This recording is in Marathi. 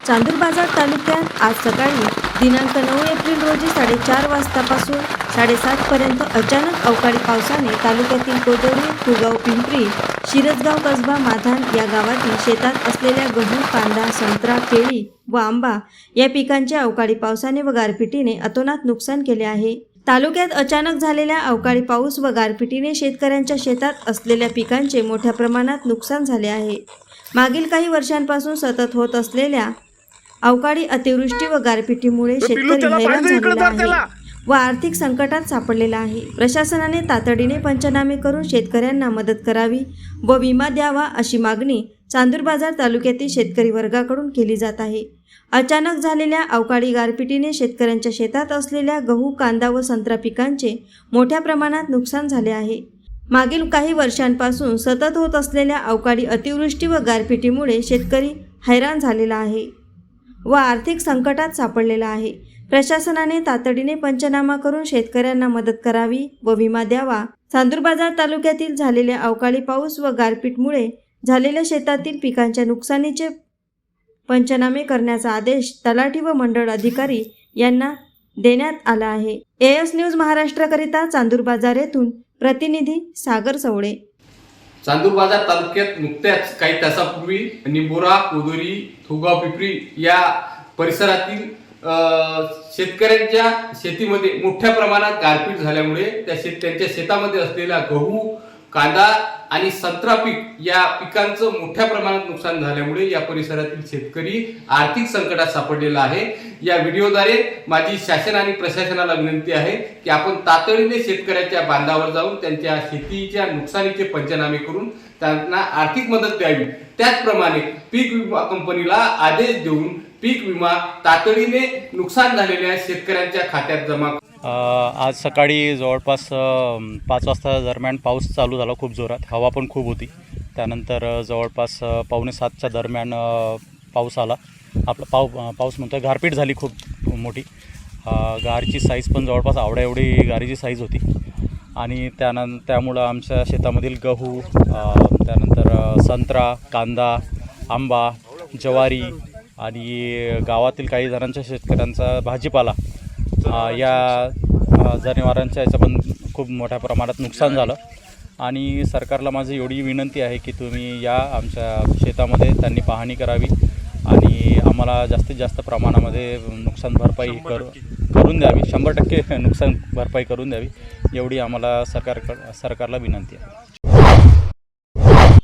चांदूर बाजार तालुक्यात आज सकाळी दिनांक नऊ एप्रिल रोजी साडेचार वाजतापासून साडेसातपर्यंत अचानक अवकाळी पावसाने तालुक्यातील कोदवली कुगाव पिंपरी शिरसगाव कसबा माधान या गावातील शेतात असलेल्या गहू कांदा संत्रा केळी व आंबा या पिकांचे अवकाळी पावसाने व गारपिटीने अतोनात नुकसान केले आहे. तालुक्यात अचानक झालेल्या अवकाळी पाऊस व गारपिटीने शेतकऱ्यांच्या शेतात असलेल्या पिकांचे मोठ्या प्रमाणात नुकसान झाले आहे. मागील काही वर्षांपासून सतत होत असलेल्या अवकाळी अतिवृष्टी व गारपिटीमुळे शेतकरी हैराण झालेला आहे व आर्थिक संकटात सापडलेला आहे. प्रशासनाने तातडीने पंचनामे करून शेतकऱ्यांना मदत करावी व विमा द्यावा अशी मागणी चांदूर बाजार तालुक्यातील शेतकरी वर्गाकडून केली जात आहे. अचानक झालेल्या अवकाळी गारपिटीने शेतकऱ्यांच्या शेतात असलेल्या गहू कांदा व संत्रा पिकांचे मोठ्या प्रमाणात नुकसान झाले आहे. मागील काही वर्षांपासून सतत होत असलेल्या अवकाळी अतिवृष्टी व गारपिटीमुळे शेतकरी हैराण झालेला आहे. व आर्थिक संकटात सापडलेला आहे. प्रशासनाने तातडीने पंचनामा करून शेतकऱ्यांना मदत करावी व विमा द्यावा. चांदूरबाजार तालुक्यातील झालेल्या अवकाळी पाऊस व गारपीटमुळे झालेल्या शेतातील पिकांच्या नुकसानीचे पंचनामे करण्याचा आदेश तलाठी व मंडळ अधिकारी यांना देण्यात आला आहे. एएस न्यूज महाराष्ट्राकरिता चांदूर बाजार येथून प्रतिनिधी सागर सवळे. चांदूर बाजार तालुक्यात नुकत्याच काही तासापूर्वी निंबोरा कोदोरी थोगाव पिपरी या परिसरातील शेतकऱ्यांच्या शेतीमध्ये मोठ्या प्रमाणात गारपीट झाल्यामुळे त्या शेत त्यांच्या शेतामध्ये असलेला गहू कांदा आणि संत्रा पीक या पिकांचं मोठ्या प्रमाणात नुकसान झाल्यामुळे या परिसरातील शेतकरी आर्थिक संकटात सापडलेला आहे. या व्हिडिओद्वारे माझी शासन आणि प्रशासनाला विनंती आहे की आपण तातडीने शेतकऱ्याच्या बांधावर जाऊन त्यांच्या शेतीच्या नुकसानीचे पंचनामे करून त्यांना आर्थिक मदत द्यावी. त्याचप्रमाणे पीक विमा कंपनीला आदेश देऊन पीक विमा तातडीने नुकसान झालेल्या शेतकऱ्यांच्या खात्यात जमा आज सकाळी जवळपास पाच वाजता दरम्यान पाऊस चालू झाला खूप जोरात. हवा पण खूप होती. त्यानंतर जवळपास पावणे सातच्या दरम्यान पाऊस आला. आपला पाव पाऊस म्हणतो गारपीट झाली खूप मोठी. गारची साईज पण जवळपास आवड्या एवढी गारीची साईज होती. आणि त्यानं त्यामुळं आमच्या शेतामधील गहू त्यानंतर संत्रा कांदा आंबा ज्वारी आणि गावातील काही जणांच्या शेतकऱ्यांचा भाजीपाला या जनावरांच्या याचं पण खूप मोठ्या प्रमाणात नुकसान झालं. आणि सरकारला माझी एवढी विनंती आहे की तुम्ही या आमच्या शेतामध्ये त्यांनी पाहणी करावी आणि आम्हाला जास्तीत जास्त प्रमाणामध्ये नुकसान भरपाई कर करून द्यावी. शंभर टक्के नुकसान भरपाई करून द्यावी. एवढी आम्हाला सरकार सरकारला विनंती आहे.